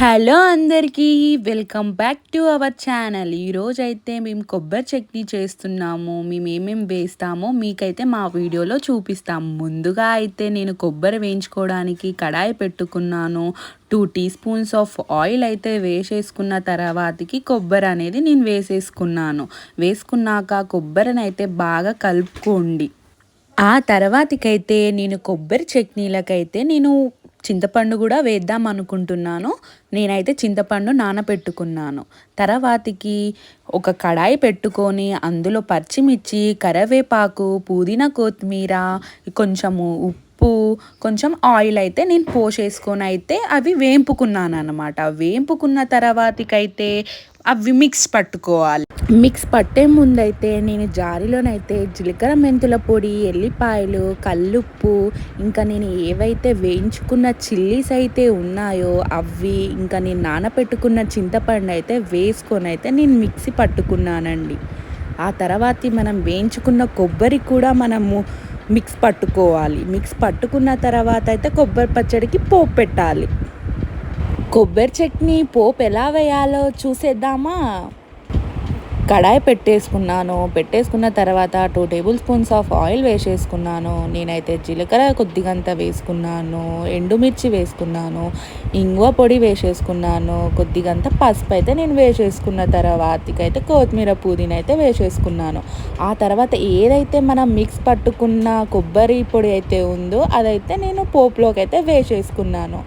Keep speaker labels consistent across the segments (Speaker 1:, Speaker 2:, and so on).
Speaker 1: Hello అందరికీ welcome back to our channel. ఈరోజు అయితే మేము కొబ్బరి చట్నీ చేస్తున్నాము. మేము ఏమేమి వేస్తామో మీకైతే మా వీడియోలో చూపిస్తాం ముందుగా అయితే నేను కొబ్బరి వేయించుకోవడానికి కడాయి పెట్టుకున్నాను. Two teaspoons of oil అయితే వేసేసుకున్న తర్వాతకి కొబ్బరి అనేది నేను వేసేసుకున్నాను. వేసుకున్నాక కొబ్బరిని అయితే బాగా కలుపుకోండి. ఆ తర్వాతకైతే నేను కొబ్బరి చట్నీలకైతే నేను చింతపండు కూడా వేద్దాం అనుకుంటున్నాను. నేనైతే చింతపండు నానబెట్టుకున్నాను తర్వాతకి ఒక కడాయి పెట్టుకొని అందులో పచ్చిమిర్చి కరివేపాకు పుదీనా కొత్తిమీర కొంచెము ఉప్పు కొంచెం ఆయిల్ అయితే నేను పోసేసుకొని అయితే అవి వేంపుకున్నాను అనమాట వేంపుకున్న తర్వాతకైతే అవి మిక్స్ పట్టుకోవాలి. మిక్స్ పట్టే ముందైతే నేను జారిలోనైతే జీలకర్ర మెంతుల పొడి ఎల్లిపాయలు కల్లుప్పు ఇంకా నేను ఏవైతే వేయించుకున్న చిల్లీస్ అయితే ఉన్నాయో అవి ఇంకా నేను నానపెట్టుకున్న చింతపండు అయితే వేసుకొని అయితే నేను మిక్సీ పట్టుకున్నానండి. ఆ తర్వాత మనం వేయించుకున్న కొబ్బరి కూడా మనము మిక్స్ పట్టుకోవాలి. మిక్స్ పట్టుకున్న తర్వాత అయితే కొబ్బరి పచ్చడికి పోపు పెట్టాలి. కొబ్బరి చట్నీ పోపు ఎలా వేయాలో చూసేద్దామా? కడాయి పెట్టేసుకున్నాను. పెట్టేసుకున్న తర్వాత two tablespoons of oil వేసేసుకున్నాను. నేనైతే జీలకర్ర కొద్దిగంత వేసుకున్నాను. ఎండుమిర్చి వేసుకున్నాను. ఇంగువ పొడి వేసేసుకున్నాను. కొద్దిగంత పసుపు అయితే నేను వేసేసుకున్న తర్వాతకైతే కొత్తిమీర పుదీనా అయితే వేసేసుకున్నాను. ఆ తర్వాత ఏదైతే మనం మిక్స్ పట్టుకున్న కొబ్బరి పొడి అయితే ఉందో అదైతే నేను పోపులోకి అయితే వేసేసుకున్నాను.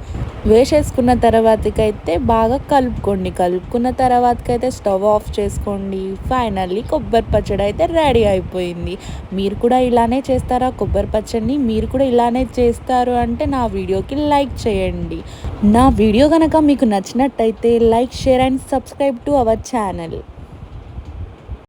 Speaker 1: వేసేసుకున్న తర్వాతకైతే బాగా కలుపుకోండి. కలుపుకున్న తర్వాతకైతే స్టవ్ ఆఫ్ చేసుకోండి. ఫైనల్లీ కొబ్బరి పచ్చడి అయితే రెడీ అయిపోయింది. మీరు కూడా ఇలానే చేస్తారా? కొబ్బరి పచ్చడిని మీరు కూడా ఇలానే చేస్తారు అంటే నా వీడియోకి లైక్ చేయండి. నా వీడియో కనుక మీకు నచ్చినట్టయితే like share and subscribe to our channel.